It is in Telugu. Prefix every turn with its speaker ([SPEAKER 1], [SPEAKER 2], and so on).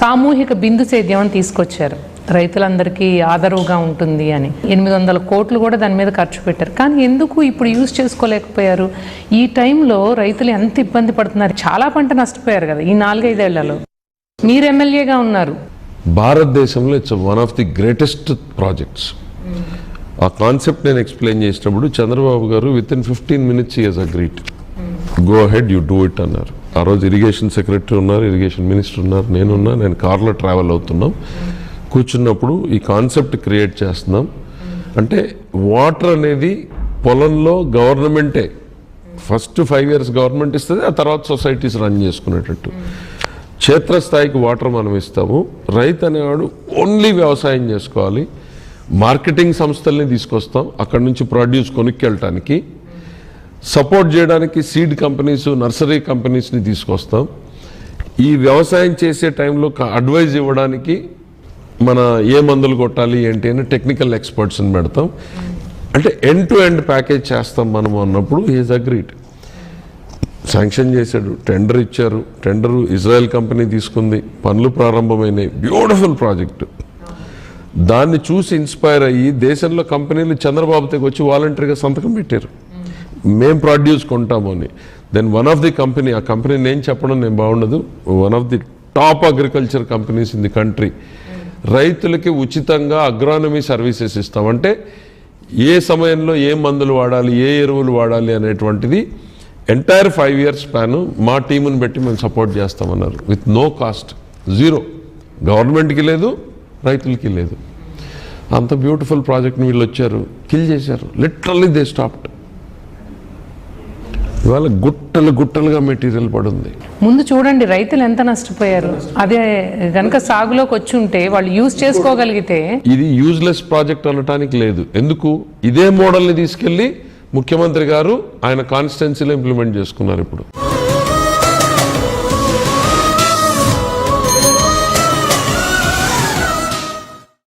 [SPEAKER 1] సామూహిక బిందు సేద్యం అని తీసుకొచ్చారు. రైతులందరికీ ఆదరువుగా ఉంటుంది అని. ఎనిమిది వందల కోట్లు కూడా దాని మీద ఖర్చు పెట్టారు. కానీ ఎందుకు ఇప్పుడు యూజ్ చేసుకోలేకపోయారు? ఈ టైంలో రైతులు ఎంత ఇబ్బంది పడుతున్నారు? చాలా పంట నష్టపోయారు కదా ఈ నాలుగైదేళ్ళలో. మీరు ఎమ్మెల్యేగా ఉన్నారు.
[SPEAKER 2] భారతదేశంలో it's one of the greatest projects. ఆ కాన్సెప్ట్ నేను ఎక్స్ప్లెయిన్ చేసినప్పుడు చంద్రబాబు గారు with in fifteen minutes is agreed go head you do it అన్నారు. ఆ రోజు ఇరిగేషన్ సెక్రటరీ ఉన్నారు ఇరిగేషన్ మినిస్టర్ ఉన్నారు నేనున్నా నేను కార్లో ట్రావెల్ అవుతున్నాం. కూర్చున్నప్పుడు ఈ కాన్సెప్ట్ క్రియేట్ చేస్తున్నాం. అంటే వాటర్ అనేది పొలంలో గవర్నమెంటే. ఫస్ట్ ఫైవ్ ఇయర్స్ గవర్నమెంట్ ఇస్తుంది ఆ తర్వాత సొసైటీస్ రన్ చేసుకునేటట్టు. క్షేత్రస్థాయికి వాటర్ మనం ఇస్తాము. రైతు అనేవాడు ఓన్లీ వ్యవసాయం చేసుకోవాలి. మార్కెటింగ్ సంస్థల్ని తీసుకొస్తాం. అక్కడ నుంచి ప్రొడ్యూస్ కొనుక్కెళ్ళటానికి. సపోర్ట్ చేయడానికి సీడ్ కంపెనీస్ నర్సరీ కంపెనీస్ని తీసుకొస్తాం. ఈ వ్యవసాయం చేసే టైంలో అడ్వైజ్ ఇవ్వడానికి మన ఏ మందులు కొట్టాలి ఏంటి అని టెక్నికల్ ఎక్స్పర్ట్స్ని పెడతాం. అంటే ఎండ్ టు ఎండ్ ప్యాకేజ్ చేస్తాం మనం అన్నప్పుడు ఈజ్ అగ్రీడ్ శాంక్షన్ చేశాడు టెండర్ ఇచ్చారు. టెండరు ఇజ్రాయెల్ కంపెనీ తీసుకుంది. పనులు ప్రారంభమైనాయి. బ్యూటిఫుల్ ప్రాజెక్టు దాన్ని చూసి ఇన్స్పైర్ అయ్యి దేశంలో కంపెనీలు చంద్రబాబు దగ్గర వచ్చి వాలంటరీగా సంతకం పెట్టారు. మేము ప్రొడ్యూస్ కొంటాము అని. Then one of the company ఆ కంపెనీ నేను చెప్పడం నేను బాగుండదు. One of the top agriculture companies in the country రైతులకి ఉచితంగా అగ్రానమీ సర్వీసెస్ ఇస్తాం. అంటే ఏ సమయంలో ఏ మందులు వాడాలి ఏ ఎరువులు వాడాలి అనేటువంటిది ఎంటైర్ ఫైవ్ ఇయర్స్ స్పాన్ మా టీముని పెట్టి మేము సపోర్ట్ చేస్తామన్నారు. విత్ నో కాస్ట్ జీరో గవర్నమెంట్కి లేదు రైతులకి లేదు. అంత బ్యూటిఫుల్ ప్రాజెక్ట్ని వీళ్ళు వచ్చారు. కిల్ చేశారు. లిటరల్లీ దే స్టాప్డ్ ఇవాళ గుట్టలు గుట్టలుగా మెటీరియల్ పడుంది.
[SPEAKER 1] ముందు చూడండి రైతులు ఎంత నష్టపోయారు? అదే గనక సాగులోకి వచ్చి ఉంటే వాళ్ళు యూజ్ చేసుకోగలిగితే.
[SPEAKER 2] ఇది యూజ్లెస్ ప్రాజెక్ట్ అనటానికి లేదు. ఎందుకు? ఇదే మోడల్ని తీసుకెళ్ళి ముఖ్యమంత్రి గారు ఆయన కాన్స్టిట్యున్సీలో ఇంప్లిమెంట్ చేసుకున్నారు ఇప్పుడు.